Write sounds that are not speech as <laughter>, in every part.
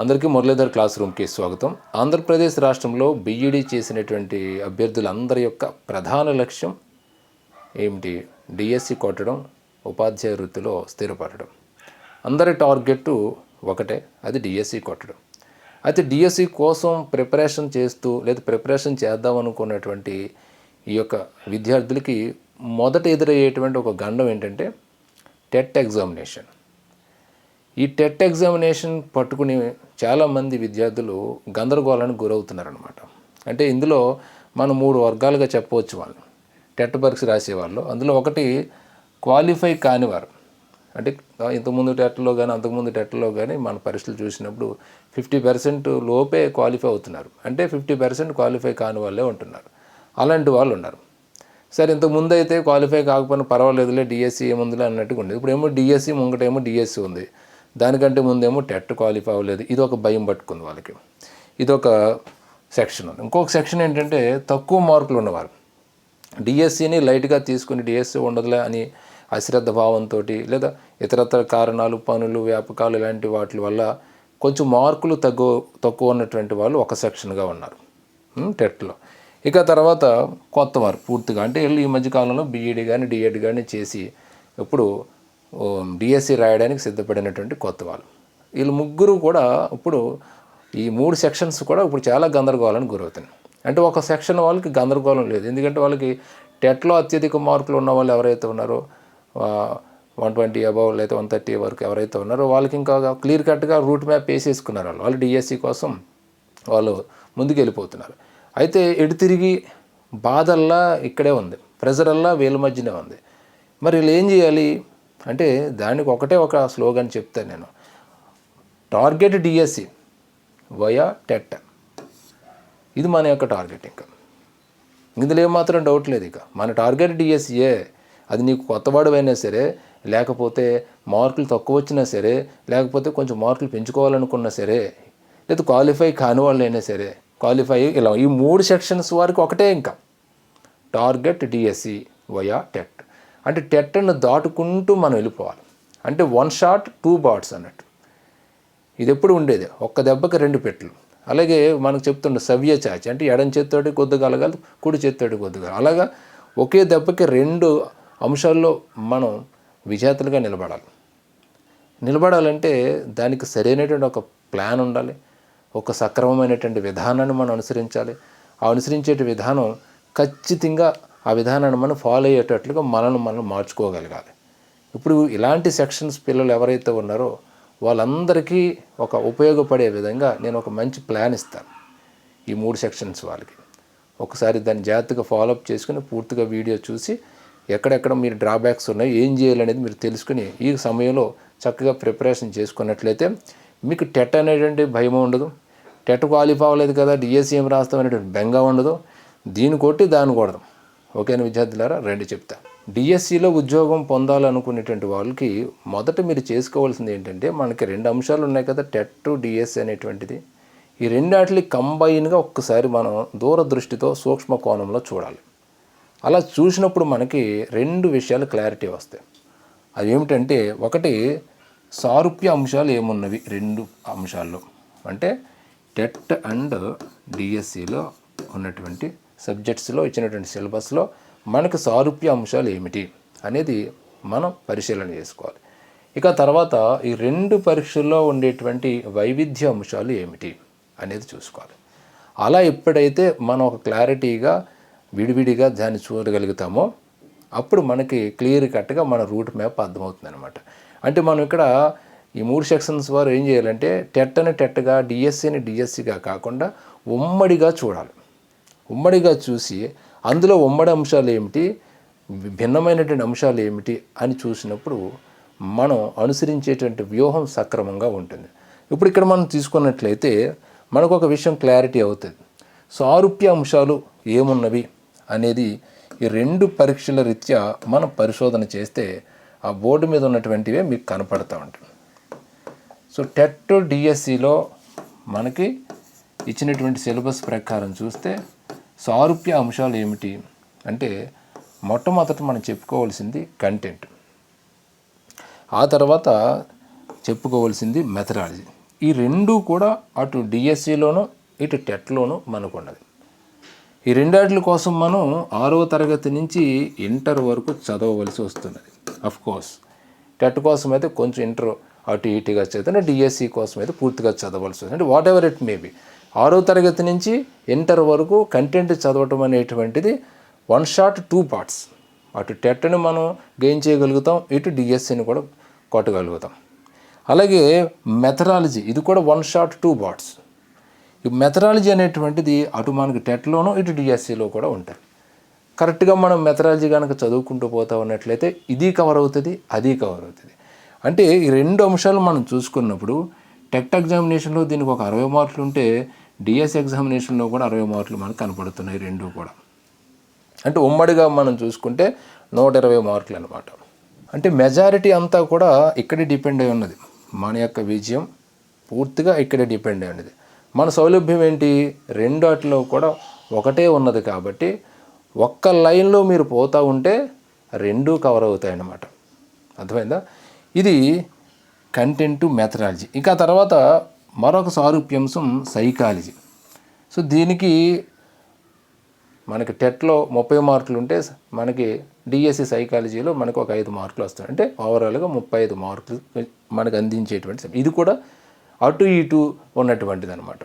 అందరికీ మురళీధర్ క్లాస్ రూమ్కి స్వాగతం. ఆంధ్రప్రదేశ్ రాష్ట్రంలో బీఈడీ చేసినటువంటి అభ్యర్థులందరి యొక్క ప్రధాన లక్ష్యం ఏమిటి? డిఎస్సి కొట్టడం ఉపాధ్యాయ వృత్తిలో స్థిరపడడం. అందరి టార్గెట్ ఒకటే అది డిఎస్సి కొట్టడం. అయితే డిఎస్సి కోసం ప్రిపరేషన్ చేస్తూ లేదా ప్రిపరేషన్ చేద్దాం అనుకున్నటువంటి ఈ యొక్క విద్యార్థులకి మొదట ఎదురయ్యేటువంటి ఒక గండం ఏంటంటే టెట్ ఎగ్జామినేషన్. ఈ టెట్ ఎగ్జామినేషన్ పట్టుకుని చాలామంది విద్యార్థులు గందరగోళానికి గురవుతున్నారనమాట అంటే ఇందులో మనం మూడు వర్గాలుగా చెప్పవచ్చు వాళ్ళు టెట్ పరీక్ష రాసేవాళ్ళు అందులో ఒకటి క్వాలిఫై కానివారు అంటే ఇంతకుముందు టెట్లో కానీ అంతకుముందు టెట్లో కానీ మన పరీక్షలు చూసినప్పుడు ఫిఫ్టీ పర్సెంట్ లోపే క్వాలిఫై అవుతున్నారు. అంటే ఫిఫ్టీ పర్సెంట్ క్వాలిఫై కాని వాళ్ళే ఉంటున్నారు. అలాంటి వాళ్ళు ఉన్నారు. సరే ఇంతకుముందు అయితే క్వాలిఫై కాకపోయినా పర్వాలేదులే డిఎస్సి ఏముందిలే అన్నట్టుగా ఉండేది. ఇప్పుడు ఏమో డిఎస్సి ముంగటేమో డిఎస్సి ఉంది. దానికంటే ముందేమో టెట్ క్వాలిఫై అవ్వలేదు. ఇది ఒక భయం పట్టుకుంది వాళ్ళకి. ఇది ఒక సెక్షన్ ఉంది. ఇంకొక సెక్షన్ ఏంటంటే తక్కువ మార్కులు ఉన్నవారు. డిఎస్సిని లైట్గా తీసుకుని డిఎస్సి ఉండదులే అని అశ్రద్ధ భావంతో లేదా ఇతరత్ర కారణాలు పనులు వ్యాపకాలు ఇలాంటి వాటి వల్ల కొంచెం మార్కులు తగ్గు తక్కువ ఉన్నటువంటి వాళ్ళు ఒక సెక్షన్గా ఉన్నారు. టెట్లో. ఇక తర్వాత కొత్త వారు పూర్తిగా. అంటే వీళ్ళు ఈ మధ్యకాలంలో బీఈడి కానీ డిఎడ్ కానీ చేసి ఇప్పుడు డిఎస్సి రాయడానికి సిద్ధపడినటువంటి కొత్త వాళ్ళు. వీళ్ళు ముగ్గురు కూడా ఇప్పుడు ఈ మూడు సెక్షన్స్ కూడా ఇప్పుడు చాలా గందరగోళానికి గురవుతున్నాయి. అంటే ఒక సెక్షన్ వాళ్ళకి గందరగోళం లేదు. ఎందుకంటే వాళ్ళకి టెట్లో అత్యధిక మార్కులు ఉన్న వాళ్ళు ఎవరైతే ఉన్నారో వన్ ట్వంటీ అబవ్ లేదా వన్ థర్టీ వరకు ఎవరైతే ఉన్నారో వాళ్ళకి ఇంకా క్లియర్ కట్గా రూట్ మ్యాప్ వేసేసుకున్నారు వాళ్ళు. వాళ్ళు డిఎస్సి కోసం వాళ్ళు ముందుకు వెళ్ళిపోతున్నారు అయితే ఎడు తిరిగి బాధల్లా ఇక్కడే ఉంది. ప్రెజరల్లా వీళ్ళ మధ్యనే ఉంది. మరి వీళ్ళు ఏం చేయాలి? అంటే దానికి ఒకటే ఒక స్లోగన్ చెప్తాను నేను. టార్గెట్ డిఎస్సి వయా టెట్ ఇది మన యొక్క టార్గెట్ ఇంకా. ఇందులో ఏమాత్రం డౌట్ లేదు ఇక. మన టార్గెట్ డిఎస్సియే అది నీకు కొత్తవాడువైనా సరే లేకపోతే మార్కులు తక్కువ వచ్చినా సరే లేకపోతే కొంచెం మార్కులు పెంచుకోవాలనుకున్నా సరే లేదా క్వాలిఫై కాని వాళ్ళైనా అయినా సరే క్వాలిఫై ఇలా ఈ మూడు సెక్షన్స్ వారికి ఒకటే ఇంకా. టార్గెట్ డిఎస్సి వయా టెట్ అంటే టెట్టను దాటుకుంటూ మనం వెళ్ళిపోవాలి. అంటే వన్ షాట్ టూ బాట్స్ అన్నట్టు. ఇది ఎప్పుడు ఉండేది? ఒక్క దెబ్బకి రెండు పెట్లు అలాగే మనకు చెప్తుండే సవ్య చాచి. అంటే ఎడం చేత్తోటి కొద్దిగా అలగాలి కుడి చేత్తోటి కొద్దిగా అలాగా ఒకే దెబ్బకి రెండు అంశాల్లో మనం విజేతలుగా నిలబడాలి. నిలబడాలంటే దానికి సరైనటువంటి ఒక ప్లాన్ ఉండాలి. ఒక సక్రమమైనటువంటి విధానాన్ని మనం అనుసరించాలి. ఆ అనుసరించే విధానం ఖచ్చితంగా ఆ విధానాన్ని మనం ఫాలో అయ్యేటట్లుగా మనల్ని మనం మార్చుకోగలగాలి. ఇప్పుడు ఇలాంటి సెక్షన్స్ పిల్లలు ఎవరైతే ఉన్నారో వాళ్ళందరికీ ఒక ఉపయోగపడే విధంగా నేను ఒక మంచి ప్లాన్ ఇస్తాను ఈ మూడు సెక్షన్స్ వాళ్ళకి. ఒకసారి దాన్ని జాగ్రత్తగా ఫాలోఅప్ చేసుకుని పూర్తిగా వీడియో చూసి ఎక్కడెక్కడ మీరు డ్రాబ్యాక్స్ ఉన్నాయి ఏం చేయాలనేది మీరు తెలుసుకుని ఈ సమయంలో చక్కగా ప్రిపరేషన్ చేసుకున్నట్లయితే మీకు టెట్ అనేటువంటి భయం ఉండదు. టెట్ క్వాలిఫై అవ్వలేదు కదా డిఎస్సి ఏం రాస్తాం అనేటువంటి బెంగ ఉండదు. దీని కొట్టి దాన్ని కొడదాం. ఓకేనా విద్యార్థులారా రెండు చెప్తా. డిఎస్సిలో ఉద్యోగం పొందాలనుకునేటువంటి వాళ్ళకి మొదట మీరు చేసుకోవాల్సింది ఏంటంటే మనకి రెండు అంశాలు ఉన్నాయి కదా టెట్ డిఎస్సి అనేటువంటిది. ఈ రెండాటిని కంబైన్గా ఒక్కసారి మనం దూరదృష్టితో సూక్ష్మ కోణంలో చూడాలి. అలా చూసినప్పుడు మనకి రెండు విషయాలు క్లారిటీ వస్తాయి. అవి ఏమిటంటే ఒకటి సారూప్య అంశాలు ఏమున్నవి? రెండు అంశాల్లో. అంటే టెట్ అండ్ డిఎస్సిలో ఉన్నటువంటి సబ్జెక్ట్స్లో ఇచ్చినటువంటి సిలబస్లో మనకు సారూప్య అంశాలు ఏమిటి అనేది మనం పరిశీలన చేసుకోవాలి. ఇక తర్వాత ఈ రెండు పరీక్షల్లో ఉండేటువంటి వైవిధ్య అంశాలు ఏమిటి అనేది చూసుకోవాలి. అలా ఎప్పుడైతే మనం ఒక క్లారిటీగా విడివిడిగా దాన్ని చూడగలుగుతామో అప్పుడు మనకి క్లియర్ కట్గా మన రూట్ మ్యాప్ అర్థమవుతుంది అనమాట అంటే మనం ఇక్కడ ఈ మూడు సెక్షన్స్ వారు ఏం చేయాలంటే టెట్ అని టెట్గా డిఎస్సిని డిఎస్సిగా కాకుండా ఉమ్మడిగా చూడాలి. ఉమ్మడిగా చూసి అందులో ఉమ్మడి అంశాలు ఏమిటి? భిన్నమైనటువంటి అంశాలు ఏమిటి? అని చూసినప్పుడు మనం అనుసరించేటువంటి వ్యూహం సక్రమంగా ఉంటుంది. ఇప్పుడు ఇక్కడ మనం తీసుకున్నట్లయితే మనకు ఒక విషయం క్లారిటీ అవుతుంది. సారూప్య అంశాలు ఏమున్నవి అనేది ఈ రెండు పరీక్షల రీత్యా మనం పరిశోధన చేస్తే ఆ బోర్డు మీద ఉన్నటువంటివే మీకు కనపడతా ఉంటుంది సో టెట్ డిఎస్సిలో మనకి ఇచ్చినటువంటి సిలబస్ ప్రకారం చూస్తే సారూప్య అంశాలు ఏమిటి అంటే మొట్టమొదట మనం చెప్పుకోవాల్సింది కంటెంట్. ఆ తర్వాత చెప్పుకోవాల్సింది మెథడాలజీ ఈ రెండు కూడా అటు డిఎస్సిలోను ఇటు టెట్లోను మనకు ఉన్నది. ఈ రెండాట్ల కోసం మనం ఆరవ తరగతి నుంచి ఇంటర్ వరకు చదవవలసి వస్తున్నది. అఫ్ కోర్స్ టెట్ కోసం అయితే కొంచెం ఇంటర్ అటు ఇటుగా చదివితే డిఎస్సి కోసం అయితే పూర్తిగా చదవాల్సి వస్తుంది. అంటే వాట్ ఎవర్ ఇట్ మే ఆరో తరగతి నుంచి ఇంటర్ వరకు కంటెంట్ చదవటం అనేటువంటిది వన్ షాట్ టూ పార్ట్స్ అటు టెట్ని మనం గెయిన్ చేయగలుగుతాం ఇటు డిఎస్సిని కూడా కొట్టగలుగుతాం. అలాగే మెథడాలజీ ఇది కూడా వన్ షాట్ టూ పార్ట్స్ ఈ మెథడాలజీ అనేటువంటిది అటు మనకి టెట్లోనూ ఇటు డిఎస్సిలో కూడా ఉంటాయి. కరెక్ట్గా మనం మెథడాలజీ కనుక చదువుకుంటూ పోతా ఉన్నట్లయితే ఇది కవర్ అవుతుంది అది కవర్ అవుతుంది. అంటే ఈ రెండు అంశాలు మనం చూసుకున్నప్పుడు టెట్ ఎగ్జామినేషన్లో దీనికి ఒక అరవై మార్కులు ఉంటే డిఎస్ ఎగ్జామినేషన్లో కూడా అరవై మార్కులు మనకు కనపడుతున్నాయి రెండు కూడా. అంటే ఉమ్మడిగా మనం చూసుకుంటే నూట ఇరవై మార్కులు అనమాట అంటే మెజారిటీ అంతా కూడా ఇక్కడే డిపెండ్ అయి ఉన్నది. మన యొక్క విజయం పూర్తిగా ఇక్కడే డిపెండ్ అయి ఉన్నది. మన సౌలభ్యం ఏంటి? రెండాటిలో కూడా ఒకటే ఉన్నది కాబట్టి ఒక్క లైన్లో మీరు పోతూ ఉంటే రెండూ కవర్ అవుతాయి అన్నమాట. అర్థమైందా? ఇది కంటెంట్ మెథడాలజీ. ఇంకా తర్వాత మరొక సారూప్యాంశం సైకాలజీ. సో దీనికి మనకి టెట్లో ముప్పై మార్కులు ఉంటే మనకి డిఎస్సి సైకాలజీలో మనకు ఒక ఐదు మార్కులు వస్తాయి. అంటే ఓవరాల్గా ముప్పై ఐదు మార్కులు మనకు అందించేటువంటి ఇది కూడా అటు ఇటు ఉన్నటువంటిది అనమాట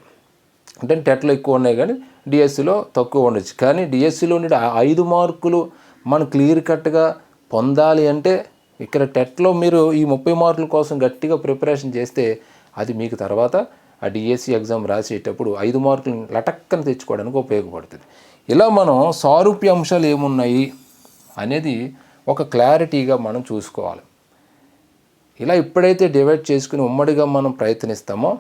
అంటే టెట్లో ఎక్కువ ఉన్నాయి కానీ డిఎస్సిలో తక్కువ ఉండొచ్చు. కానీ డిఎస్సిలో ఉండే ఆ ఐదు మార్కులు మనం క్లియర్ కట్గా పొందాలి అంటే ఇక్కడ టెట్లో మీరు ఈ ముప్పై మార్కుల కోసం గట్టిగా ప్రిపరేషన్ చేస్తే అది మీకు తర్వాత ఆ డిఎస్సి ఎగ్జామ్ రాసేటప్పుడు ఐదు మార్కులు లటక్కన తెచ్చుకోవడానికి ఉపయోగపడుతుంది. ఇలా మనం సారూప్య అంశాలు ఏమున్నాయి అనేది ఒక క్లారిటీగా మనం చూసుకోవాలి. ఇలా ఎప్పుడైతే డివైడ్ చేసుకుని ఉమ్మడిగా మనం ప్రయత్నిస్తామో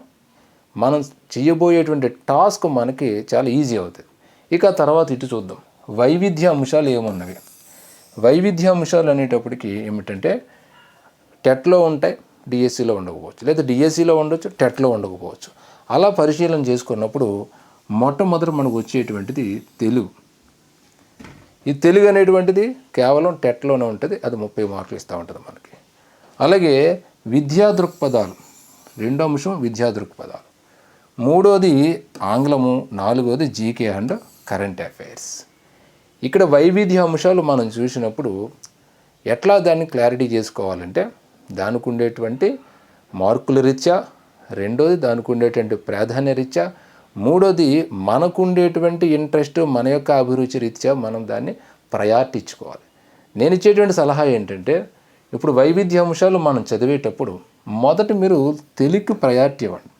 మనం చేయబోయేటువంటి టాస్క్ మనకి చాలా ఈజీ అవుతుంది. ఇక తర్వాత ఇటు చూద్దాం. వైవిధ్య అంశాలు ఏమున్నవి? వైవిధ్య అంశాలు అనేటప్పటికి ఏమిటంటే టెట్లో ఉంటాయి డిఎస్సిలో ఉండకపోవచ్చు. లేదా డిఎస్సిలో ఉండొచ్చు టెట్లో ఉండకపోవచ్చు. అలా పరిశీలన చేసుకున్నప్పుడు మొట్టమొదట మనకు వచ్చేటువంటిది తెలుగు. ఈ తెలుగు అనేటువంటిది కేవలం టెట్లోనే ఉంటుంది అది ముప్పై మార్కులు ఇస్తూ ఉంటుంది మనకి. అలాగే విద్యా దృక్పథాలు రెండో అంశం విద్యా దృక్పథాలు. మూడోది ఆంగ్లము నాలుగోది జీకే అండ్ కరెంట్ అఫైర్స్ ఇక్కడ వైవిధ్య అంశాలు మనం చూసినప్పుడు ఎట్లా దాన్ని క్లారిటీ చేసుకోవాలంటే దానికి ఉండేటువంటి మార్కుల రీత్యా రెండోది దానికి ఉండేటువంటి ప్రాధాన్య రీత్యా మూడోది మనకు ఉండేటువంటి ఇంట్రెస్ట్ మన యొక్క అభిరుచి రీత్యా మనం దాన్ని ప్రయారిటీ ఇచ్చుకోవాలి నేను ఇచ్చేటువంటి సలహా ఏంటంటే ఇప్పుడు వైవిధ్య అంశాలు మనం చదివేటప్పుడు మొదట మీరు తెలుగుకి ప్రయారిటీ ఇవ్వండి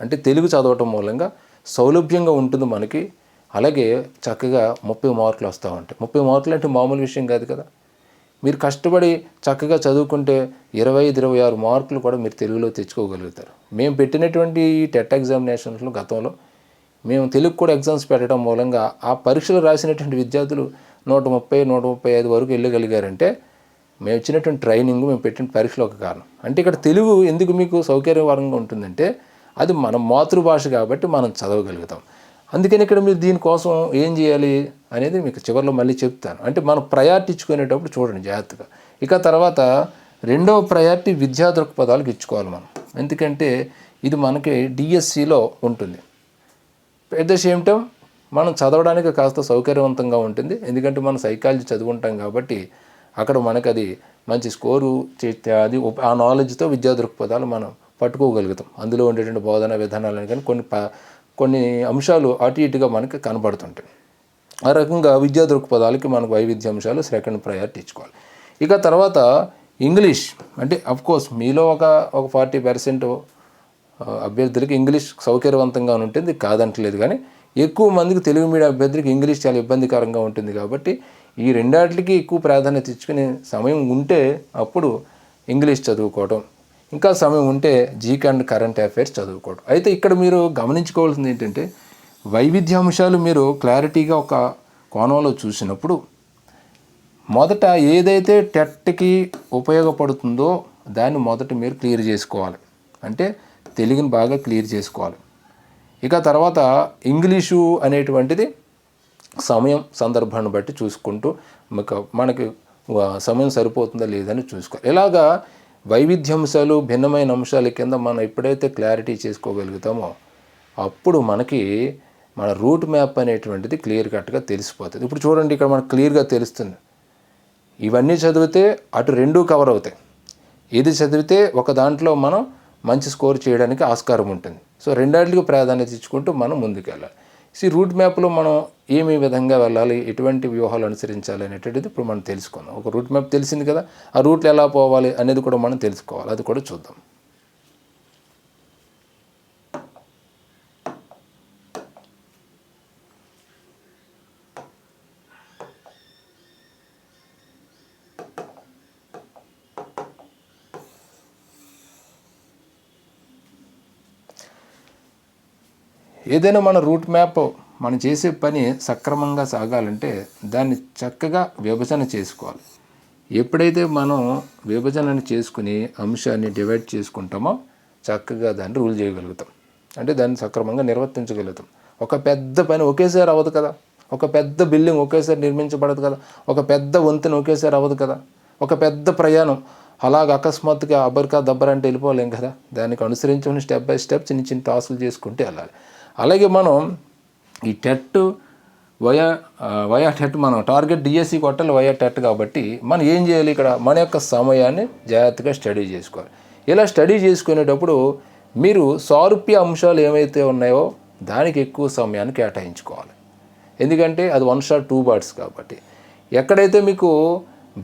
అంటే తెలుగు చదవటం మూలంగా సౌలభ్యంగా ఉంటుంది మనకి అలాగే చక్కగా ముప్పై మార్కులు వస్తూ ఉంటాయి. ముప్పై మార్కులు అంటే మామూలు విషయం కాదు కదా. మీరు కష్టపడి చక్కగా చదువుకుంటే ఇరవై ఐదు ఇరవై ఆరు మార్కులు కూడా మీరు తెలుగులో తెచ్చుకోగలుగుతారు. మేము పెట్టినటువంటి ఈ టెట్ ఎగ్జామినేషన్స్లో గతంలో మేము తెలుగు కూడా ఎగ్జామ్స్ పెట్టడం మూలంగా ఆ పరీక్షలు రాసినటువంటి విద్యార్థులు నూట ముప్పై నూట ముప్పై ఐదు వరకు వెళ్ళగలిగారంటే మేము ఇచ్చినటువంటి ట్రైనింగ్ మేము పెట్టిన పరీక్షలు ఒక కారణం. అంటే ఇక్కడ తెలుగు ఎందుకు మీకు సౌకర్యవరంగా ఉంటుందంటే అది మన మాతృభాష కాబట్టి మనం చదవగలుగుతాం. అందుకని ఇక్కడ మీరు దీనికోసం ఏం చేయాలి అనేది మీకు చివరిలో మళ్ళీ చెప్తాను. అంటే మనం ప్రయారిటీ ఇచ్చుకునేటప్పుడు చూడండి జాగ్రత్తగా. ఇక తర్వాత రెండవ ప్రయారిటీ విద్యా దృక్పథాలకు ఇచ్చుకోవాలి మనం. ఎందుకంటే ఇది మనకి డిఎస్సిలో ఉంటుంది. ఎట్ ద సేమ్ టైం మనం చదవడానికి కాస్త సౌకర్యవంతంగా ఉంటుంది. ఎందుకంటే మనం సైకాలజీ చదువుకుంటాం కాబట్టి అక్కడ మనకు అది మంచి స్కోరు అది ఆ నాలెడ్జ్తో విద్యా దృక్పథాలు మనం పట్టుకోగలుగుతాం. అందులో ఉండేటువంటి బోధన విధానాలను కానీ కొన్ని ప కొన్ని అంశాలు అటు ఇటుగా మనకి కనబడుతుంటాయి. ఆ రకంగా విద్యా దృక్పథాలకి మనకు వైవిధ్య అంశాలు సెకండ్ ప్రయారిటీ ఇచ్చుకోవాలి. ఇక తర్వాత ఇంగ్లీష్ అంటే అఫ్కోర్స్ మీలో ఒక ఒక ఫార్టీ పర్సెంట్ అభ్యర్థులకి ఇంగ్లీష్ సౌకర్యవంతంగా ఉంటుంది కాదంటలేదు కానీ ఎక్కువ మందికి తెలుగు మీడియం అభ్యర్థులకి ఇంగ్లీష్ చాలా ఇబ్బందికరంగా ఉంటుంది కాబట్టి ఈ రెండాటికి ఎక్కువ ప్రాధాన్యత ఇచ్చుకునే సమయం ఉంటే అప్పుడు ఇంగ్లీష్ చదువుకోవడం ఇంకా సమయం ఉంటే జీకే అండ్ కరెంట్ అఫైర్స్ చదువుకోవడం. అయితే ఇక్కడ మీరు గమనించుకోవాల్సింది ఏంటంటే వైవిధ్యాంశాలు మీరు క్లారిటీగా ఒక కోణంలో చూసినప్పుడు మొదట ఏదైతే టెట్కి ఉపయోగపడుతుందో దాన్ని మొదట మీరు క్లియర్ చేసుకోవాలి. అంటే తెలుగుని బాగా క్లియర్ చేసుకోవాలి. ఇక తర్వాత ఇంగ్లీషు అనేటువంటిది సమయం సందర్భాన్ని బట్టి చూసుకుంటూ మనకి సమయం సరిపోతుందా లేదని చూసుకోవాలి. ఇలాగా వైవిధ్యాంశాలు భిన్నమైన అంశాల కింద మనం ఎప్పుడైతే క్లారిటీ చేసుకోగలుగుతామో అప్పుడు మనకి మన రూట్ మ్యాప్ అనేటువంటిది క్లియర్ కట్గా తెలిసిపోతుంది. ఇప్పుడు చూడండి ఇక్కడ మనకు క్లియర్గా తెలుస్తుంది. ఇవన్నీ చదివితే అటు రెండూ కవర్ అవుతాయి. ఇది చదివితే ఒక దాంట్లో మనం మంచి స్కోర్ చేయడానికి ఆస్కారం ఉంటుంది. సో రెండాటికి ప్రాధాన్యత ఇచ్చుకుంటూ మనం ముందుకెళ్ళాలి. ఈ రూట్ మ్యాప్లో మనం ఏమి విధంగా వెళ్ళాలి ఎటువంటి వ్యూహాలు అనుసరించాలి అనేటువంటిది ఇప్పుడు మనం తెలుసుకుందాం. ఒక రూట్ మ్యాప్ తెలిసింది కదా ఆ రూట్లో ఎలా పోవాలి అనేది కూడా మనం తెలుసుకోవాలి. అది కూడా చూద్దాం. ఏదైనా మన రూట్ మ్యాప్ మనం చేసే పని సక్రమంగా సాగాలంటే దాన్ని చక్కగా విభజన చేసుకోవాలి. ఎప్పుడైతే మనం విభజనని చేసుకుని అంశాన్ని డివైడ్ చేసుకుంటామో చక్కగా దాన్ని రూల్ చేయగలుగుతాం. అంటే దాన్ని సక్రమంగా నిర్వర్తించగలుగుతాం. ఒక పెద్ద పని ఒకేసారి అవ్వదు కదా. ఒక పెద్ద బిల్డింగ్ ఒకేసారి నిర్మించబడదు కదా. ఒక పెద్ద వంతెన ఒకేసారి అవ్వదు కదా. ఒక పెద్ద ప్రయాణం అలాగ అకస్మాత్తుగా అబర్కా దబ్బర్ అంటే వెళ్ళిపోలేం కదా. దానికి అనుసరించుకుని స్టెప్ బై స్టెప్ చిన్న చిన్న టాస్కులు చేసుకుంటే వెళ్ళాలి. అలాగే మనం ఈ టెట్ వయా వయా టెట్ మనం టార్గెట్ డిఎస్సి కొట్టాలి వయా టెట్ కాబట్టి మనం ఏం చేయాలి ఇక్కడ? మన యొక్క సమయాన్ని జాగ్రత్తగా స్టడీ చేసుకోవాలి. ఇలా స్టడీ చేసుకునేటప్పుడు మీరు సారూప్య అంశాలు ఏమైతే ఉన్నాయో దానికి ఎక్కువ సమయాన్ని కేటాయించుకోవాలి. ఎందుకంటే అది వన్ షాట్ టూ బార్డ్స్ కాబట్టి. ఎక్కడైతే మీకు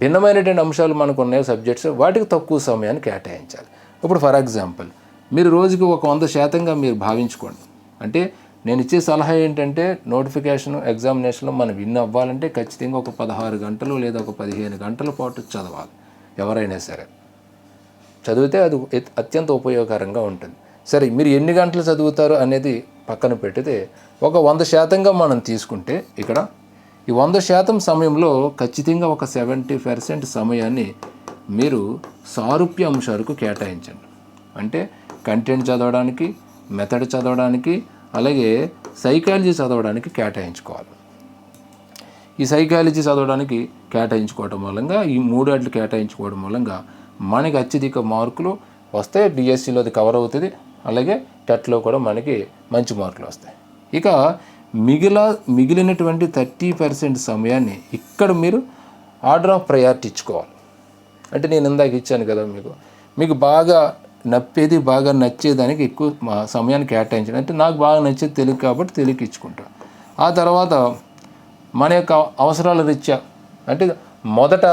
భిన్నమైనటువంటి అంశాలు మనకు ఉన్నాయో సబ్జెక్ట్స్ వాటికి తక్కువ సమయాన్ని కేటాయించాలి. ఇప్పుడు ఫర్ ఎగ్జాంపుల్ మీరు రోజుకి ఒక వంద శాతంగా మీరు భావించుకోండి. అంటే నేను ఇచ్చే సలహా ఏంటంటే నోటిఫికేషన్ ఎగ్జామినేషన్లో మనం విన్ అవ్వాలంటే ఖచ్చితంగా ఒక పదహారు గంటలు లేదా ఒక పదిహేను గంటల పాటు చదవాలి ఎవరైనా సరే. చదివితే అది అత్యంత ఉపయోగకరంగా ఉంటుంది. సరే మీరు ఎన్ని గంటలు చదువుతారు అనేది పక్కన పెట్టితే ఒక వంద శాతంగా మనం తీసుకుంటే ఇక్కడ ఈ వంద శాతం సమయంలో ఖచ్చితంగా ఒక సెవెంటీ పర్సెంట్ సమయాన్ని మీరు సారూప్య అంశాలకు కేటాయించండి. అంటే కంటెంట్ చదవడానికి మెథడ్ చదవడానికి అలాగే సైకాలజీ చదవడానికి కేటాయించుకోవాలి. ఈ సైకాలజీ చదవడానికి కేటాయించుకోవడం మూలంగా ఈ మూడాట్లు కేటాయించుకోవడం మూలంగా మనకి అత్యధిక మార్కులు వస్తే డిఎస్సిలో అది కవర్ అవుతుంది అలాగే టెట్లో కూడా మనకి మంచి మార్కులు వస్తాయి. ఇక మిగిల మిగిలినటువంటి థర్టీ పర్సెంట్ సమయాన్ని ఇక్కడ మీరు ఆర్డర్ ఆఫ్ ప్రయారిటీ ఇచ్చుకోవాలి. అంటే నేను ఇందాక ఇచ్చాను కదా మీకు. మీకు బాగా నప్పేది బాగా నచ్చేదానికి ఎక్కువ మా సమయాన్ని కేటాయించడం. అంటే నాకు బాగా నచ్చేది తెలుగు కాబట్టి తెలుగు ఇచ్చుకుంటాను ఆ తర్వాత మన యొక్క అవసరాల రీత్యా అంటే మొదట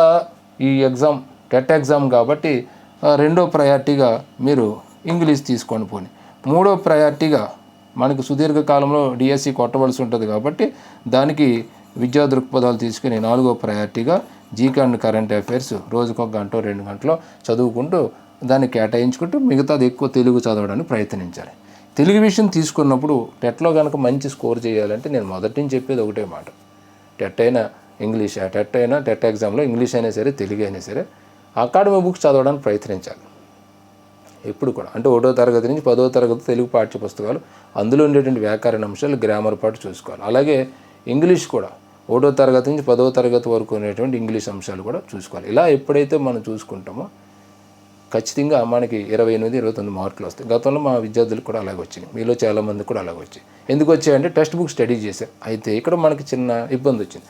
ఈ ఎగ్జామ్ టెట్ ఎగ్జామ్ కాబట్టి రెండో ప్రయారిటీగా మీరు ఇంగ్లీష్ తీసుకొని పోని. మూడో ప్రయారిటీగా మనకు సుదీర్ఘ కాలంలో డిఎస్సి కొట్టవలసి ఉంటుంది కాబట్టి దానికి విద్యా దృక్పథాలు తీసుకుని నాలుగో ప్రయారిటీగా జీకే అండ్ కరెంట్ అఫైర్స్ రోజుకొక గంట రెండు గంటలో చదువుకుంటూ దాన్ని కేటాయించుకుంటూ మిగతాది ఎక్కువ తెలుగు చదవడానికి ప్రయత్నించాలి. తెలుగు విషయం తీసుకున్నప్పుడు టెట్లో కనుక మంచి స్కోర్ చేయాలంటే నేను మొదటి నుంచి చెప్పేది ఒకటే మాట. టెట్ అయినా ఇంగ్లీష్ టెట్ అయినా టెట్ ఎగ్జామ్లో ఇంగ్లీష్ అయినా సరే తెలుగు అయినా సరే అకాడమీ బుక్స్ చదవడానికి ప్రయత్నించాలి. ఎప్పుడు కూడా. అంటే ఒకటో తరగతి నుంచి పదో తరగతి తెలుగు పాఠ్య పుస్తకాలు అందులో ఉండేటువంటి వ్యాకరణ అంశాలు గ్రామర్ పాటు చూసుకోవాలి. అలాగే ఇంగ్లీష్ కూడా. ఒకటో తరగతి నుంచి పదో తరగతి వరకు ఉండేటువంటి ఇంగ్లీష్ అంశాలు కూడా చూసుకోవాలి. ఇలా ఎప్పుడైతే మనం చూసుకుంటామో ఖచ్చితంగా మనకి ఇరవై ఎనిమిది ఇరవై తొమ్మిది మార్కులు వస్తాయి. గతంలో మా విద్యార్థులకు కూడా అలాగే వచ్చినాయి. మీలో చాలామంది కూడా అలాగే వచ్చాయి. ఎందుకు వచ్చాయంటే టెక్స్ట్ బుక్ స్టడీ చేశారు. అయితే ఇక్కడ మనకి చిన్న ఇబ్బంది వచ్చింది.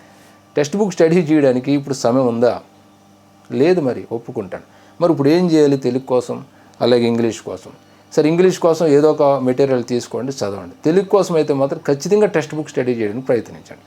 టెక్స్ట్ బుక్ స్టడీ చేయడానికి ఇప్పుడు సమయం ఉందా? లేదు మరి ఒప్పుకుంటాను. మరి ఇప్పుడు ఏం చేయాలి తెలుగు కోసం? అలాగే ఇంగ్లీష్ కోసం. సరే ఇంగ్లీష్ కోసం ఏదో ఒక మెటీరియల్ తీసుకోండి చదవండి. తెలుగు కోసం అయితే మాత్రం ఖచ్చితంగా టెక్స్ట్ బుక్ స్టడీ చేయడానికి ప్రయత్నించండి.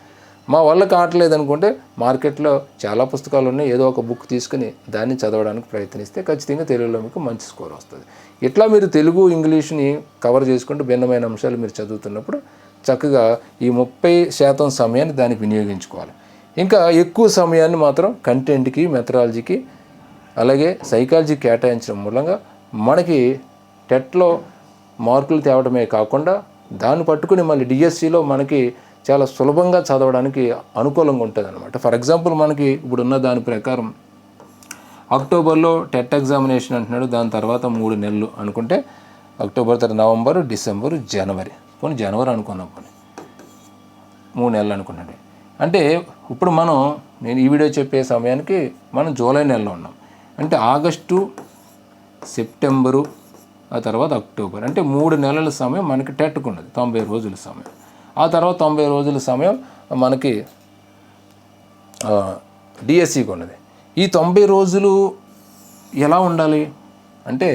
మా వల్ల కావట్లేదు అనుకుంటే మార్కెట్లో చాలా పుస్తకాలు ఉన్నాయి. ఏదో ఒక బుక్ తీసుకుని దాన్ని చదవడానికి ప్రయత్నిస్తే ఖచ్చితంగా తెలుగులో మీకు మంచి స్కోర్ వస్తుంది. ఇట్లా మీరు తెలుగు ఇంగ్లీష్ని కవర్ చేసుకుంటూ భిన్నమైన అంశాలు మీరు చదువుతున్నప్పుడు చక్కగా ఈ ముప్పై శాతం సమయాన్ని దానికి వినియోగించుకోవాలి. ఇంకా ఎక్కువ సమయాన్ని మాత్రం కంటెంట్కి మెథడాలజీకి అలాగే సైకాలజీ కేటాయించడం మూలంగా మనకి టెట్లో మార్కులు తేవడమే కాకుండా దాన్ని పట్టుకుని మళ్ళీ డిఎస్సిలో మనకి చాలా సులభంగా చదవడానికి అనుకూలంగా ఉంటుంది అనమాట ఫర్ ఎగ్జాంపుల్ మనకి ఇప్పుడున్న దాని ప్రకారం అక్టోబర్లో టెట్ ఎగ్జామినేషన్ అంటున్నాడు దాని తర్వాత మూడు నెలలు అనుకుంటే అక్టోబర్ తర్వాత నవంబర్ డిసెంబర్ జనవరి. పోనీ జనవరి అనుకున్నాం పోనీ. మూడు నెలలు అనుకున్నాడు. అంటే ఇప్పుడు మనం నేను ఈ వీడియో చెప్పే సమయానికి మనం జూలై నెలలో ఉన్నాం. అంటే ఆగస్టు సెప్టెంబరు ఆ తర్వాత అక్టోబర్. అంటే మూడు నెలల సమయం మనకి టెట్టుకున్నది తొంభై రోజుల సమయం. ఆ తర్వాత తొంభై రోజుల సమయం మనకి డిఎస్సికి ఉన్నది. ఈ తొంభై రోజులు ఎలా ఉండాలి? అంటే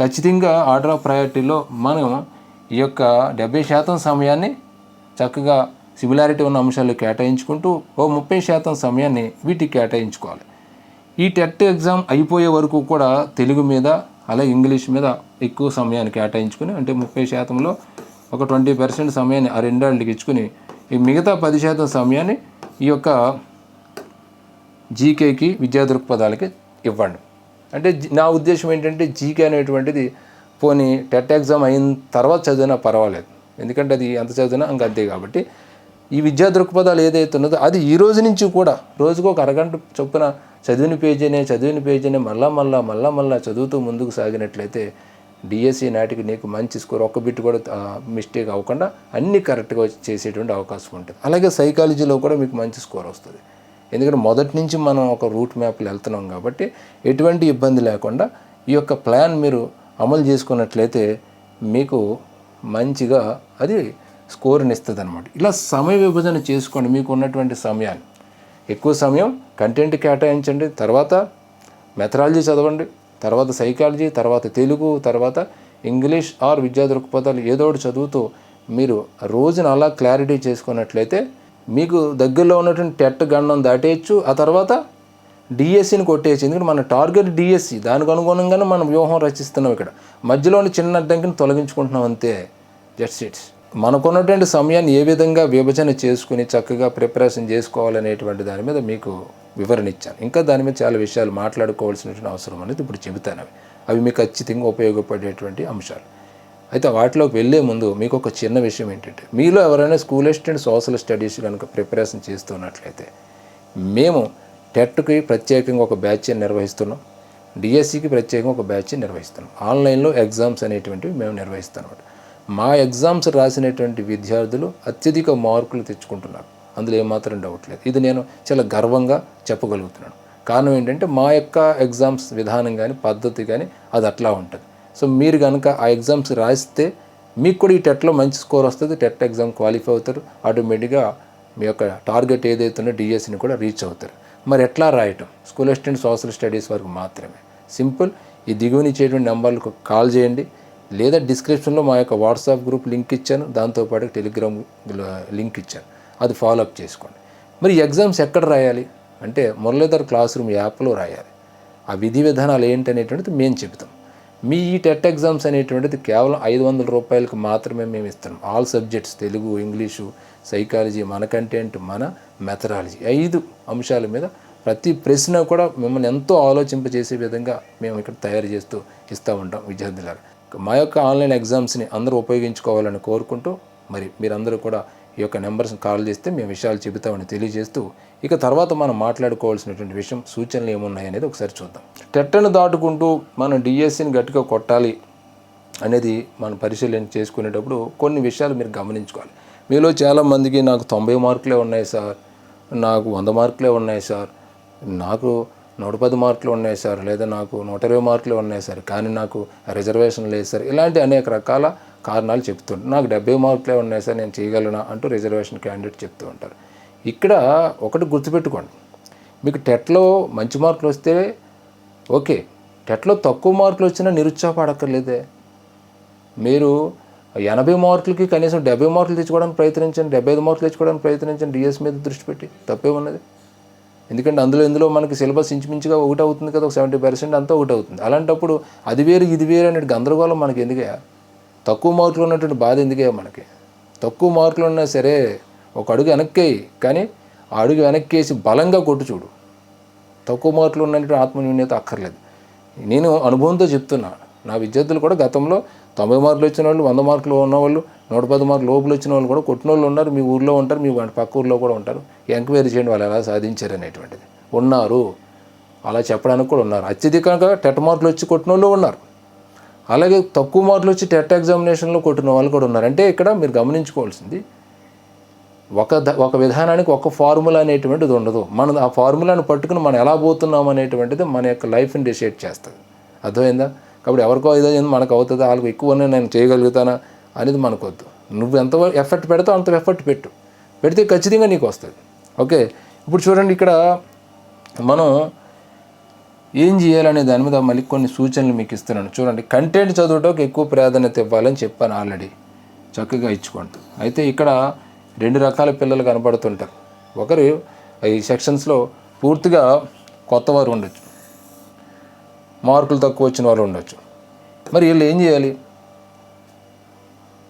ఖచ్చితంగా ఆర్డర్ ఆఫ్ ప్రయారిటీలో మనం ఈ యొక్క డెబ్బై శాతం సమయాన్ని చక్కగా సిమిలారిటీ ఉన్న అంశాలు కేటాయించుకుంటూ ఓ ముప్పై శాతం సమయాన్ని వీటికి కేటాయించుకోవాలి. ఈ టెట్ ఎగ్జామ్ అయిపోయే వరకు కూడా తెలుగు మీద అలాగే ఇంగ్లీష్ మీద ఎక్కువ సమయాన్ని కేటాయించుకుని అంటే ముప్పై శాతంలో ఒక ట్వంటీ పర్సెంట్ సమయాన్ని ఆ రెండేళ్ళకి ఇచ్చుకుని ఈ మిగతా పది శాతం సమయాన్ని ఈ యొక్క జీకేకి విద్యా దృక్పథాలకి ఇవ్వండి. అంటే నా ఉద్దేశం ఏంటంటే జీకే అనేటువంటిది పోనీ టెట్ ఎగ్జామ్ అయిన తర్వాత చదివినా పర్వాలేదు. ఎందుకంటే అది ఎంత చదివినా ఇంకా అంతే కాబట్టి ఈ విద్యా దృక్పథాలు ఏదైతే ఉన్నదో అది ఈ రోజు నుంచి కూడా రోజుకు ఒక అరగంట చొప్పున చదివిన పేజీనే చదివిన పేజీనే మళ్ళా మళ్ళా మళ్ళా మళ్ళా చదువుతూ ముందుకు సాగినట్లయితే డిఎస్సి నాటికి నీకు మంచి స్కోర్ ఒక్క బిట్ కూడా మిస్టేక్ అవ్వకుండా అన్నీ కరెక్ట్గా చేసేటువంటి అవకాశం ఉంటుంది. అలాగే సైకాలజీలో కూడా మీకు మంచి స్కోర్ వస్తుంది. ఎందుకంటే మొదటి నుంచి మనం ఒక రూట్ మ్యాప్లో వెళ్తున్నాం కాబట్టి ఎటువంటి ఇబ్బంది లేకుండా ఈ యొక్క ప్లాన్ మీరు అమలు చేసుకున్నట్లయితే మీకు మంచిగా అది స్కోర్ని ఇస్తుంది అనమాట ఇలా సమయ విభజన చేసుకోండి మీకు ఉన్నటువంటి సమయాన్ని. ఎక్కువ సమయం కంటెంట్ కేటాయించండి తర్వాత మెథడాలజీ చదవండి తర్వాత సైకాలజీ తర్వాత తెలుగు తర్వాత ఇంగ్లీష్ ఆర్ విద్యా దృక్పథాలు ఏదో ఒకటి చదువుతూ మీరు రోజున అలా క్లారిటీ చేసుకున్నట్లయితే మీకు దగ్గరలో ఉన్నటువంటి టెట్ గండం దాటేయచ్చు. ఆ తర్వాత డిఎస్సిని కొట్టేయచ్చు. ఎందుకంటే మన టార్గెట్ డిఎస్సి దానికి అనుగుణంగానే మనం వ్యూహం రచిస్తున్నాం ఇక్కడ. మధ్యలోని చిన్న అడ్డంకిని తొలగించుకుంటున్నాం అంతే. జస్ట్ ఇట్స్ మనకున్నటువంటి సమయాన్ని ఏ విధంగా విభజన చేసుకుని చక్కగా ప్రిపరేషన్ చేసుకోవాలనేటువంటి దాని మీద మీకు వివరణ ఇచ్చాను. ఇంకా దాని మీద చాలా విషయాలు మాట్లాడుకోవాల్సినటువంటి అవసరం అనేది ఇప్పుడు చెబుతాను అవి. అవి మీకు ఖచ్చితంగా ఉపయోగపడేటువంటి అంశాలు. అయితే వాటిలోకి వెళ్ళే ముందు మీకు ఒక చిన్న విషయం ఏంటంటే మీలో ఎవరైనా స్కూల్ అసిస్టెంట్ సోషల్ స్టడీస్ కనుక ప్రిపరేషన్ చేస్తున్నట్లయితే మేము టెట్కి ప్రత్యేకంగా ఒక బ్యాచ్ నిర్వహిస్తున్నాం డిఎస్సికి ప్రత్యేకంగా ఒక బ్యాచ్ నిర్వహిస్తున్నాం. ఆన్లైన్లో ఎగ్జామ్స్ అనేటువంటివి మేము నిర్వహిస్తాం అన్నమాట. మా ఎగ్జామ్స్ రాసినటువంటి విద్యార్థులు అత్యధిక మార్కులు తెచ్చుకుంటున్నారు. అందులో ఏమాత్రం డౌట్ లేదు. ఇది నేను చాలా గర్వంగా చెప్పగలుగుతున్నాను. కారణం ఏంటంటే మా యొక్క ఎగ్జామ్స్ విధానం కానీ పద్ధతి కానీ అది అట్లా ఉంటుంది. సో మీరు కనుక ఆ ఎగ్జామ్స్ రాస్తే మీకు కూడా ఈ టెట్లో మంచి స్కోర్ వస్తుంది. టెట్ ఎగ్జామ్ క్వాలిఫై అవుతారు. ఆటోమేటిక్గా మీ యొక్క టార్గెట్ ఏదైతే ఉందో డిఎస్సిని కూడా రీచ్ అవుతారు. మరి ఎట్లా రాయటం? స్కూల్ అసిస్టెంట్ సోషల్ స్టడీస్ వరకు మాత్రమే. సింపుల్ ఈ దిగువని ఇచ్చేటువంటి నెంబర్లకు కాల్ చేయండి. లేదా డిస్క్రిప్షన్లో మా యొక్క వాట్సాప్ గ్రూప్ లింక్ ఇచ్చాను. దాంతోపాటు టెలిగ్రామ్ లింక్ ఇచ్చాను. అది ఫాలో అప్ చేసుకోండి. మరి ఎగ్జామ్స్ ఎక్కడ రాయాలి? అంటే మురళీధర్ క్లాస్ రూమ్ యాప్లో రాయాలి. ఆ విధి విధానాలు ఏంటి అనేటువంటిది మేము చెబుతాం. మీ ఈ టెట్ ఎగ్జామ్స్ అనేటువంటిది కేవలం ఐదు వందల రూపాయలకు మాత్రమే మేము ఇస్తున్నాం. All subjects Telugu English psychology మన కంటెంట్ మన మెథడాలజీ ఐదు అంశాల మీద ప్రతి ప్రశ్న కూడా మిమ్మల్ని ఎంతో ఆలోచింపజేసే విధంగా మేము ఇక్కడ తయారు చేస్తూ ఇస్తూ ఉంటాం విద్యార్థులకు మా యొక్క ఆన్లైన్ ఎగ్జామ్స్ని అందరూ ఉపయోగించుకోవాలని కోరుకుంటూ మరి మీరందరూ కూడా ఈ యొక్క నెంబర్స్ని కాల్ చేస్తే మేము విషయాలు చెబుతామని తెలియజేస్తూ ఇక తర్వాత మనం మాట్లాడుకోవాల్సినటువంటి విషయం సూచనలు ఏమున్నాయి అనేది ఒకసారి చూద్దాం. టెట్టను దాటుకుంటూ మనం డిఎస్సిని గట్టిగా కొట్టాలి అనేది మనం పరిశీలన చేసుకునేటప్పుడు కొన్ని విషయాలు మీరు గమనించుకోవాలి. మీలో చాలామందికి నాకు తొంభై మార్కులే ఉన్నాయి సార్ నాకు వంద మార్కులే ఉన్నాయి సార్ నాకు నూట పది మార్కులు ఉన్నాయి సార్ లేదా నాకు నూట ఇరవై మార్కులు ఉన్నాయి సార్ కానీ నాకు రిజర్వేషన్ లేదు సార్ ఇలాంటి అనేక రకాల కారణాలు చెప్తుంటారు. నాకు డెబ్బై మార్కులే ఉన్నాయి సార్ నేను చేయగలనా అంటూ రిజర్వేషన్ క్యాండిడేట్ చెప్తూ ఉంటారు. ఇక్కడ ఒకటి గుర్తుపెట్టుకోండి. మీకు టెట్లో మంచి మార్కులు వస్తే ఓకే. టెట్లో తక్కువ మార్కులు వచ్చినా నిరుత్సాహపడక్కర్లేదే. మీరు ఎనభై మార్కులకి కనీసం డెబ్బై మార్కులు తెచ్చుకోవడానికి ప్రయత్నించండి డెబ్బై ఐదు మార్కులు తెచ్చుకోవడానికి ప్రయత్నించండి. డిఎస్ మీద దృష్టి పెట్టి తప్పే ఉన్నది ఎందుకంటే అందులో ఇందులో మనకి సిలబస్ ఇంచుమించుగా ఒకటి అవుతుంది కదా ఒక సెవెంటీ పర్సెంట్ అంతా ఒకటి అవుతుంది అలాంటప్పుడు అది వేరు ఇది వేరు అనే గందరగోళం మనకి ఎందుకే తక్కువ మార్కులు ఉన్నటువంటి బాధ ఎందుకే మనకి? తక్కువ మార్కులు ఉన్నా సరే ఒక అడుగు వెనక్కేయి కానీ ఆ అడుగు వెనక్కేసి బలంగా కొట్టు చూడు. తక్కువ మార్కులు ఉన్నటువంటి ఆత్మన్యూన్యత అక్కర్లేదు. నేను అనుభవంతో చెప్తున్నా నా విద్యార్థులు కూడా గతంలో తొంభై మార్కులు వచ్చిన వాళ్ళు వంద మార్కులు ఉన్నవాళ్ళు నూట పది మార్కులు లోపల వచ్చిన వాళ్ళు కూడా కొట్టిన వాళ్ళు ఉన్నారు మీ ఊర్లో ఉంటారు మీ పక్క ఊర్లో కూడా ఉంటారు. ఎంక్వైరీ చేయండి వాళ్ళు ఎలా సాధించారు అనేటువంటిది. ఉన్నారు. అలా చెప్పడానికి కూడా ఉన్నారు. అత్యధికంగా టెట్ మార్కులు వచ్చి కొట్టిన వాళ్ళు ఉన్నారు. అలాగే తక్కువ మార్కులు వచ్చి టెట్ ఎగ్జామినేషన్లో కొట్టిన వాళ్ళు కూడా ఉన్నారు. అంటే ఇక్కడ మీరు గమనించుకోవాల్సింది ఒక ఒక విధానానికి ఒక ఫార్ములా అనేటువంటిది ఉండదు. మనం ఆ ఫార్ములాను పట్టుకుని మనం ఎలా పోతున్నాం అనేటువంటిది మన యొక్క లైఫ్ని డిసైడ్ చేస్తుంది. అర్థమైందా? కాబట్టి ఎవరికో ఏదో మనకు అవుతుంది వాళ్ళకి ఎక్కువనే నేను చేయగలుగుతానా అనేది మనకు వద్దు నువ్వు ఎంత ఎఫర్ట్ పెడతావు అంత ఎఫర్ట్ పెట్టు. పెడితే ఖచ్చితంగా నీకు వస్తుంది. ఓకే? ఇప్పుడు చూడండి ఇక్కడ మనం ఏం చేయాలనే దాని మీద మళ్ళీ కొన్ని సూచనలు మీకు ఇస్తున్నాను. చూడండి కంటెంట్ చదువుటకు ఎక్కువ ప్రాధాన్యత ఇవ్వాలని చెప్పాను ఆల్రెడీ చక్కగా ఇచ్చుకోండి. అయితే ఇక్కడ రెండు రకాల పిల్లలు కనపడుతుంటారు ఒకరు ఈ సెక్షన్స్లో పూర్తిగా కొత్త వారు ఉండొచ్చు. మార్కులు తక్కువ వచ్చిన వాళ్ళు ఉండొచ్చు. మరి వీళ్ళు ఏం చేయాలి?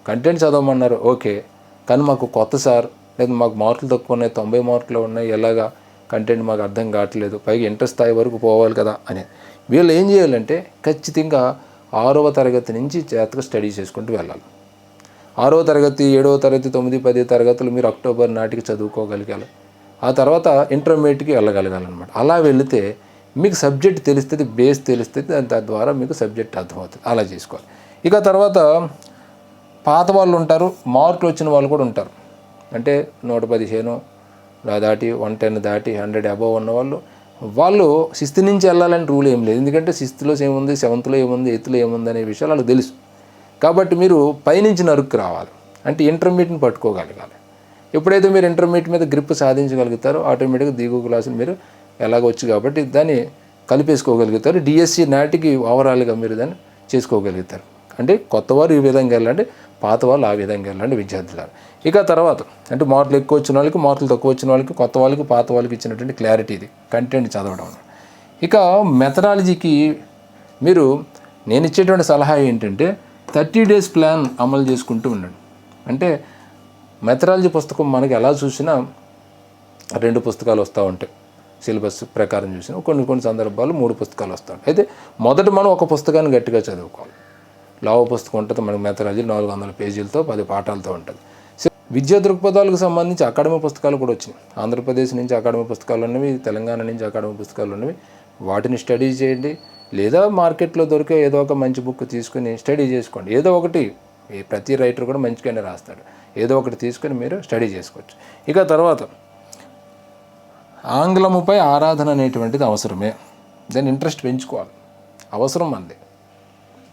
కంటెంట్ చదవమన్నారు ఓకే కానీ మాకు కొత్త సార్ లేదా మాకు మార్కులు తక్కువ ఉన్నాయి తొంభై మార్కులు ఉన్నాయి ఎలాగా? కంటెంట్ మాకు అర్థం కావట్లేదు. పైగా ఇంటర్ స్థాయి వరకు పోవాలి కదా అని. వీళ్ళు ఏం చేయాలంటే ఖచ్చితంగా ఆరవ తరగతి నుంచి జాగ్రత్తగా స్టడీ చేసుకుంటూ వెళ్ళాలి. ఆరవ తరగతి ఏడవ తరగతి తొమ్మిది పది తరగతులు మీరు అక్టోబర్ నాటికి చదువుకోగలిగాలి. ఆ తర్వాత ఇంటర్మీడియట్కి వెళ్ళగలగాలన్నమాట. అలా వెళితే మీకు సబ్జెక్ట్ తెలుస్తుంది బేస్ తెలుస్తుంది దాని తద్వారా మీకు సబ్జెక్ట్ అర్థమవుతుంది. అలా చేసుకోవాలి. ఇక తర్వాత పాత వాళ్ళు ఉంటారు మార్కులు వచ్చిన వాళ్ళు కూడా ఉంటారు. అంటే నూట పదిహేను దాటి వన్ టెన్ దాటి హండ్రెడ్ అబవ్ ఉన్న వాళ్ళు వాళ్ళు సిక్స్త్ నుంచి వెళ్ళాలని రూల్ ఏం లేదు. ఎందుకంటే సిక్స్త్లో ఏముంది సెవెంత్లో ఏముంది ఎయిత్లో ఏముంది అనే విషయాలు వాళ్ళకి తెలుసు. కాబట్టి మీరు పైనుంచి నరుక్కు రావాలి. అంటే ఇంటర్మీడియట్ని పట్టుకోగలగాలి. ఎప్పుడైతే మీరు ఇంటర్మీడియట్ మీద గ్రిప్ సాధించగలుగుతారో ఆటోమేటిక్గా దిగువ క్లాసులు మీరు ఎలాగొచ్చు కాబట్టి దాన్ని కలిపేసుకోగలుగుతారు. డిఎస్సి నాటికి ఓవరాల్గా మీరు దాన్ని చేసుకోగలుగుతారు. అంటే కొత్తవారు ఈ విధంగా వెళ్ళండి పాత వాళ్ళు ఆ విధంగా వెళ్ళండి విద్యార్థులు ఇక తర్వాత అంటే మార్కులు ఎక్కువ వచ్చిన వాళ్ళకి మార్కులు తక్కువ వచ్చిన వాళ్ళకి కొత్త వాళ్ళకి పాత వాళ్ళకి ఇచ్చినటువంటి క్లారిటీ ఇది కంటెంట్ చదవడం ఇక మెథడాలజీకి మీరు నేను ఇచ్చేటువంటి సలహా ఏంటంటే థర్టీ డేస్ ప్లాన్ అమలు చేసుకుంటూ ఉండండి. అంటే మెథడాలజీ పుస్తకం మనకి ఎలా చూసినా రెండు పుస్తకాలు వస్తూ ఉంటాయి. సిలబస్ ప్రకారం చూసినా కొన్ని కొన్ని సందర్భాలు మూడు పుస్తకాలు వస్తూ ఉంటాయి. అయితే మొదట మనం ఒక పుస్తకాన్ని గట్టిగా చదువుకోవాలి. లావ పుస్తకం ఉంటుంది మనకి మెథడాలజీ నాలుగు వందల పేజీలతో పది పాఠాలతో ఉంటుంది. విద్యా దృక్పథాలకు సంబంధించి అకాడమీ పుస్తకాలు కూడా వచ్చినాయి. ఆంధ్రప్రదేశ్ నుంచి అకాడమీ పుస్తకాలు ఉన్నవి తెలంగాణ నుంచి అకాడమీ పుస్తకాలు ఉన్నవి. వాటిని స్టడీ చేయండి. లేదా మార్కెట్లో దొరికే ఏదో ఒక మంచి బుక్ తీసుకుని స్టడీ చేసుకోండి. ఏదో ఒకటి ప్రతి రైటర్ కూడా మంచిగానే రాస్తాడు. ఏదో ఒకటి తీసుకొని మీరు స్టడీ చేసుకోవచ్చు. ఇక తర్వాత ఆంగ్లముపై ఆరాధన అనేటువంటిది అవసరమే. దాని ఇంట్రెస్ట్ పెంచుకోవాలి. అవసరం అంది.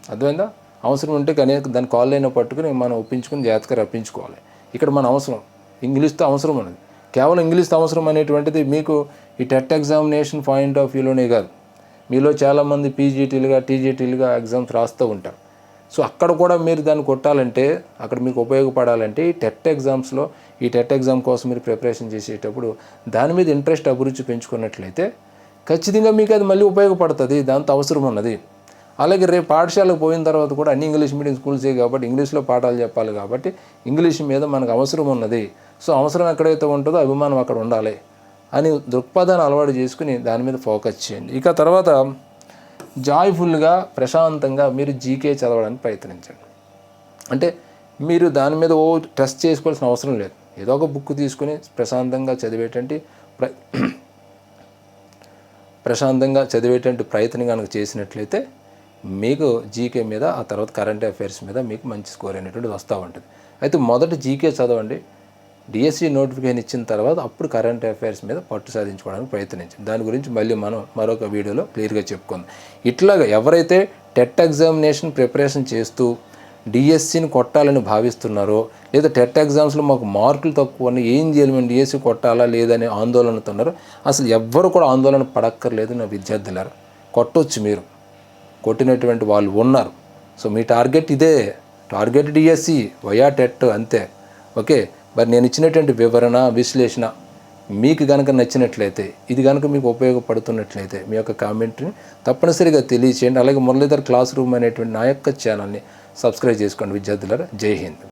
అర్థమైందా? అవసరం ఉంటే కనీసం దాని కాల్ అయినా పట్టుకుని మనం ఒప్పించుకుని జాతక రప్పించుకోవాలి. ఇక్కడ మన అవసరం. ఇంగ్లీష్తో అవసరం ఉన్నది కేవలం ఇంగ్లీష్తో అవసరం అనేటువంటిది మీకు ఈ టెట్ ఎగ్జామినేషన్ పాయింట్ ఆఫ్ వ్యూలోనే కాదు. మీలో చాలామంది పీజీటీలుగా టీజీటీలుగా ఎగ్జామ్స్ రాస్తూ ఉంటారు. సో అక్కడ కూడా మీరు దాన్ని కొట్టాలంటే అక్కడ మీకు ఉపయోగపడాలంటే ఈ టెట్ ఎగ్జామ్స్లో ఈ టెట్ ఎగ్జామ్ కోసం మీరు ప్రిపరేషన్ చేసేటప్పుడు దాని మీద ఇంట్రెస్ట్ అభిరుచి పెంచుకున్నట్లయితే ఖచ్చితంగా మీకు అది మళ్ళీ ఉపయోగపడుతుంది. దాంతో అవసరం ఉన్నది. అలాగే రేపు పాఠశాలకు పోయిన తర్వాత కూడా అన్ని ఇంగ్లీష్ మీడియం స్కూల్సే కాబట్టి ఇంగ్లీష్లో పాఠాలు చెప్పాలి కాబట్టి ఇంగ్లీష్ మీద మనకు అవసరం ఉన్నది. సో అవసరం ఎక్కడైతే ఉంటుందో అభిమానం అక్కడ ఉండాలి అని దృక్పథాన్ని అలవాటు చేసుకుని దాని మీద ఫోకస్ చేయండి. ఇక తర్వాత జాయ్ఫుల్గా ప్రశాంతంగా మీరు జీకే చదవడానికి ప్రయత్నించండి. అంటే మీరు దాని మీద ఓ టెస్ట్ చేసుకోవాల్సిన అవసరం లేదు. ఏదో ఒక బుక్ తీసుకుని ప్రశాంతంగా చదివేటువంటి ప్ర <clears throat> ప్రశాంతంగా చదివేటువంటి ప్రయత్నం కనుక చేసినట్లయితే మీకు జీకే మీద ఆ తర్వాత కరెంట్ అఫైర్స్ మీద మీకు మంచి స్కోర్ అనేటువంటిది వస్తూ ఉంటుంది. అయితే మొదట జీకే చదవండి. డిఎస్సి నోటిఫికేషన్ ఇచ్చిన తర్వాత అప్పుడు కరెంట్ అఫైర్స్ మీద పట్టు సాధించుకోవడానికి ప్రయత్నించండి. దాని గురించి మళ్ళీ మనం మరొక వీడియోలో క్లియర్గా చెప్పుకుందాం. ఇట్లాగా ఎవరైతే టెట్ ఎగ్జామినేషన్ ప్రిపరేషన్ చేస్తూ డిఎస్సిని కొట్టాలని భావిస్తున్నారో లేదా టెట్ ఎగ్జామ్స్లో మాకు మార్కులు తక్కువ అని ఏం చేయాలి మేము డిఎస్సి కొట్టాలా లేదని ఆందోళనతో ఉన్నారు అసలు ఎవ్వరు కూడా ఆందోళన పడక్కర్లేదు నా విద్యార్థులారు. కొట్టొచ్చు మీరు. కొట్టినటువంటి వాళ్ళు ఉన్నారు. సో మీ టార్గెట్ ఇదే. టార్గెట్ డిఎస్సి వయా టెట్ అంతే. ఓకే? మరి నేను ఇచ్చినటువంటి వివరణ విశ్లేషణ మీకు కనుక నచ్చినట్లయితే ఇది కనుక మీకు ఉపయోగపడుతున్నట్లయితే మీ యొక్క కామెంట్ని తప్పనిసరిగా తెలియచేయండి. అలాగే మురళీధర్ క్లాస్ రూమ్ అనేటువంటి నా యొక్క ఛానల్ని సబ్స్క్రైబ్ చేసుకోండి. విద్యార్థులారా జై హింద్.